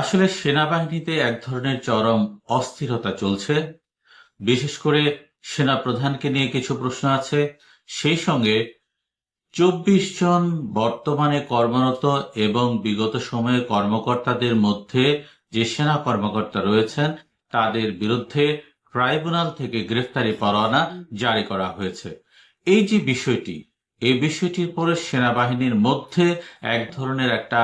আসলে সেনাবাহিনীতে এক ধরনের চরম অস্থিরতা চলছে। বিশেষ করে সেনা প্রধানকে নিয়ে কিছু প্রশ্ন আছে। সেই সঙ্গে চব্বিশ জন বর্তমানে কর্মরত এবং বিগত সময়ে কর্মকর্তাদের মধ্যে যে সেনা কর্মকর্তা রয়েছেন, তাদের বিরুদ্ধে ট্রাইব্যুনাল থেকে গ্রেফতারি পরোয়ানা জারি করা হয়েছে। এই যে বিষয়টি, এই বিষয়টির পরে সেনাবাহিনীর মধ্যে এক ধরনের একটা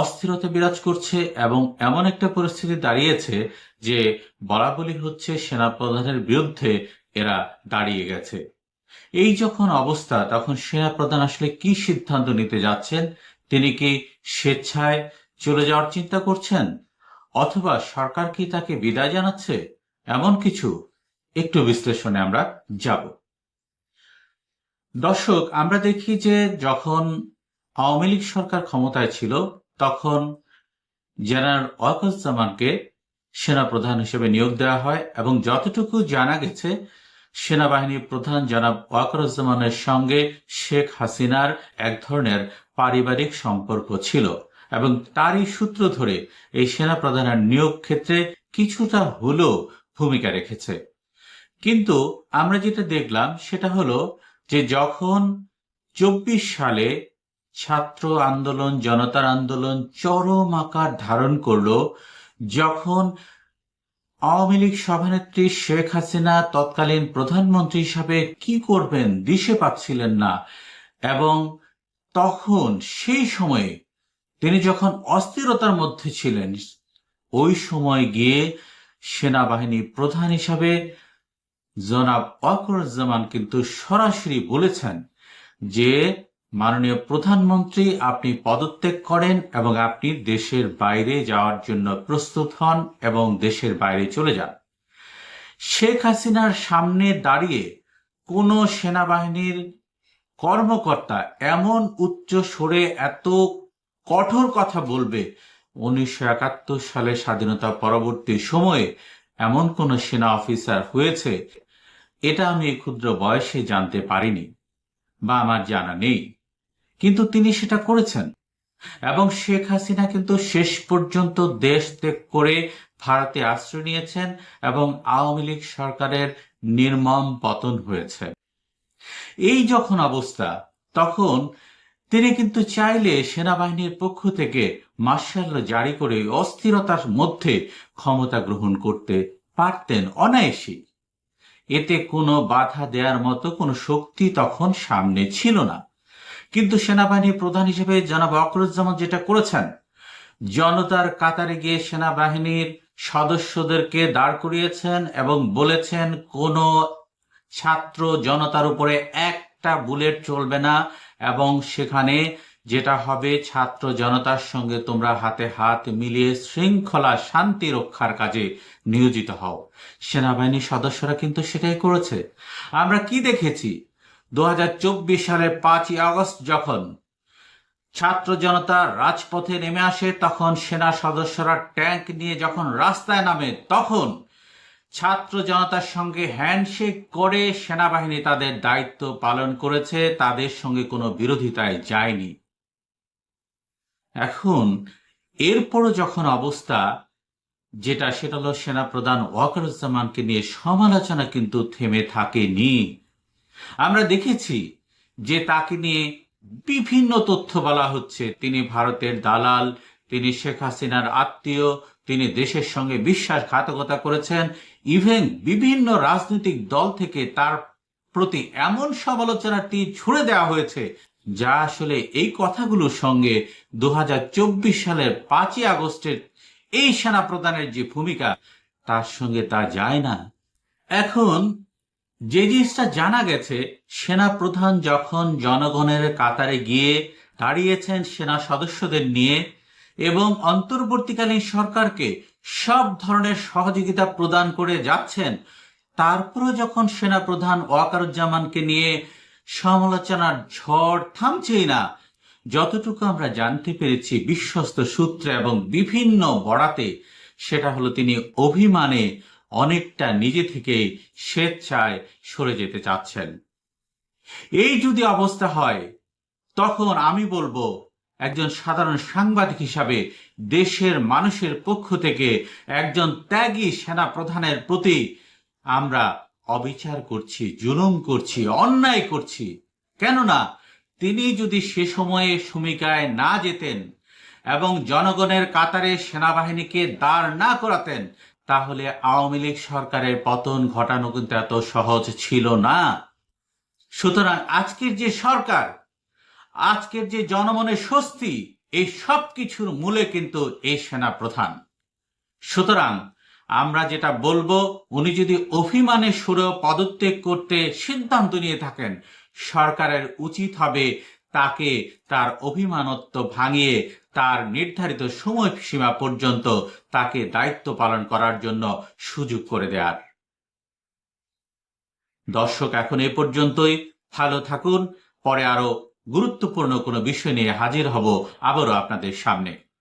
অস্থিরতা বিরাজ করছে এবং এমন একটা পরিস্থিতি দাঁড়িয়েছে যে বলা বলি হচ্ছে সেনাপ্রধানের বিরুদ্ধে এরা দাঁড়িয়ে গেছে। এই যখন অবস্থা, তখন সেনাপ্রধান আসলে কি সিদ্ধান্ত নিতে যাচ্ছেন? তিনি কি স্বেচ্ছায় চলে যাওয়ার চিন্তা করছেন? অথবা সরকার কি তাকে বিদায় জানাচ্ছে? এমন কিছু একটু বিশ্লেষণে আমরা যাব। দর্শক, আমরা দেখি যে যখন আওয়ামী লীগ সরকার ক্ষমতায় ছিল তখন জেনারেল ওয়াকরুজ্জামানকে সেনাপ্রধান হিসেবে নিয়োগ দেওয়া হয় এবং যতটুকু জানা গেছে, সেনাবাহিনীর প্রধান জনাব ওয়াকরুজ্জামানের সঙ্গে শেখ হাসিনার এক ধরনের পারিবারিক সম্পর্ক ছিল এবং তারই সূত্র ধরে এই সেনাপ্রধানের নিয়োগ ক্ষেত্রে কিছুটা হলেও ভূমিকা রেখেছে। কিন্তু আমরা যেটা দেখলাম সেটা হলো যে যখন চব্বিশ সালে ছাত্র আন্দোলন, জনতার আন্দোলন চরম আকার ধারণ করল যখন আওয়ামী লীগ সভানেত্রী শেখ হাসিনা তৎকালীন প্রধানমন্ত্রী হিসাবে কি করবেন, দিশে পাচ্ছিলেন না এবং তখন সেই সময়ে তিনি যখন অস্থিরতার মধ্যে ছিলেন, ওই সময় গিয়ে সেনাবাহিনী প্রধান হিসাবে জনাব ওয়াকরুজ্জামান কিন্তু সরাসরি বলেছেন যে মাননীয় প্রধানমন্ত্রী, আপনি পদত্যাগ করেন এবং আপনি দেশের বাইরে যাওয়ার জন্য প্রস্তুত হন এবং দেশের বাইরে চলে যান। শেখ হাসিনার সামনে দাঁড়িয়ে কোন সেনাবাহিনীর কর্মকর্তা এমন উচ্চ সুরে এত কঠোর কথা বলবে? উনিশশো একাত্তর সালে স্বাধীনতা পরবর্তী সময়ে এমন কোন সেনা অফিসার হয়েছে? এটা আমি ক্ষুদ্র বয়সে জানতে পারিনি বা আমার জানা নেই। কিন্তু তিনি সেটা করেছেন। এবং শেখ হাসিনা কিন্তু শেষ পর্যন্ত দেশ ত্যাগ করে ভারতে আশ্রয় নিয়েছেন এবং আওয়ামী লীগ সরকারের নির্মম পতন হয়েছে। এই যখন অবস্থা, তখন তিনি কিন্তু চাইলে সেনাবাহিনীর পক্ষ থেকে মার্শাল জারি করে অস্থিরতার মধ্যে ক্ষমতা গ্রহণ করতে পারতেন অনায়াসী এতে কোনো বাধা দেওয়ার মতো কোনো শক্তি তখন সামনে ছিল না। কিন্তু সেনাবাহিনী প্রধান হিসেবে জনাব অকরুজ্জামান যেটা করেছেন, জনতার কাতারে গিয়ে সেনাবাহিনীর সদস্যদেরকে দাঁড় করিয়েছেন এবং বলেছেন, কোন ছাত্র জনতার উপরে একটা বুলেট চলবে না এবং সেখানে যেটা হবে, ছাত্র জনতার সঙ্গে তোমরা হাতে হাত মিলিয়ে শৃঙ্খলা শান্তি রক্ষার কাজে নিয়োজিত হও। সেনাবাহিনীর সদস্যরা কিন্তু সেটাই করেছে। আমরা কি দেখেছি? দুহাজার চব্বিশ সালের পাঁচই আগস্ট যখন ছাত্র জনতা রাজপথে নেমে আসে, তখন সেনা সদস্যরা ট্যাঙ্ক নিয়ে যখন রাস্তায় নামে, তখন ছাত্র জনতার সঙ্গে হ্যান্ডশেক করে সেনাবাহিনী তাদের দায়িত্ব পালন করেছে। তাদের সঙ্গে কোনো বিরোধিতায় যায়নি। এখন এরপরও যখন অবস্থা যেটা, সেটা হলো সেনাপ্রধান ওয়াকারুজ্জামানকে নিয়ে সমালোচনা কিন্তু থেমে থাকেনি। আমরা দেখেছি যে তাকে নিয়ে বিভিন্ন তথ্য বলা হচ্ছে। তিনি ভারতের দালাল, তিনি শেখ হাসিনার আত্মীয়, তিনি দেশের সঙ্গে বিশ্বাসঘাতকতা করেছেন। ইভেন বিভিন্ন রাজনৈতিক দল থেকে তার প্রতি এমন সমালোচনাটি ছুড়ে দেওয়া হয়েছে, যা আসলে এই কথাগুলোর সঙ্গে দু হাজার চব্বিশ সালের পাঁচই আগস্টের এই সেনা প্রদানের যে ভূমিকা, তার সঙ্গে তা যায় না। এখন যে জিনিসটা জানা গেছে সেনা প্রধান যখন জনগণের কাতারে গিয়ে দাঁড়িয়েছেন সেনা সদস্যদের নিয়ে এবং অন্তর্বর্তীকালীন সরকারকে সব ধরনের সহযোগিতা প্রদান করে যাচ্ছেন, তারপরও যখন সেনা প্রধান ওয়াকারুজ্জামানকে নিয়ে সমালোচনার ঝড় থামছেই না, যতটুকু আমরা জানতে পেরেছি বিশ্বস্ত সূত্রে এবং বিভিন্ন বড়াতে সেটা হলো তিনি অভিমানে অনেকটা নিজে থেকে স্বেচ্ছায় সরে যেতে চাচ্ছেন। এই যদি অবস্থা হয়, তখন আমি বলব একজন সাধারণ সাংবাদিক হিসাবে দেশের মানুষের পক্ষ থেকে একজন ত্যাগী সেনা প্রধানের প্রতি আমরা অবিচার করছি, জুলুম করছি, অন্যায় করছি। কেননা তিনি যদি সে সময়ে সুমিকায় না যেতেন এবং জনগণের কাতারে সেনাবাহিনীকে দাঁড় না করাতেন তাহলে আওয়ামী লীগ সরকারের পতন ঘটানো কিন্তু এত সহজ ছিল না। সুতরাং আজকের যে সরকার, আজকের যে জনমনের স্বস্তি, এই সব কিছুর মূলে কিন্তু এই সেনা প্রধান সুতরাং আমরা যেটা বলব, উনি যদি অভিমানে সুরে পদত্যাগ করতে সিদ্ধান্ত নিয়ে থাকেন, সরকারের উচিত হবে তাকে তার অভিমানত্ব ভাঙিয়ে তার নির্ধারিত সময়সীমা পর্যন্ত তাকে দায়িত্ব পালন করার জন্য সুযোগ করে দেয়ার। দর্শক, এখন এ পর্যন্তই। ভালো থাকুন। পরে আরও গুরুত্বপূর্ণ কোনো বিষয় নিয়ে হাজির হব আবারও আপনাদের সামনে।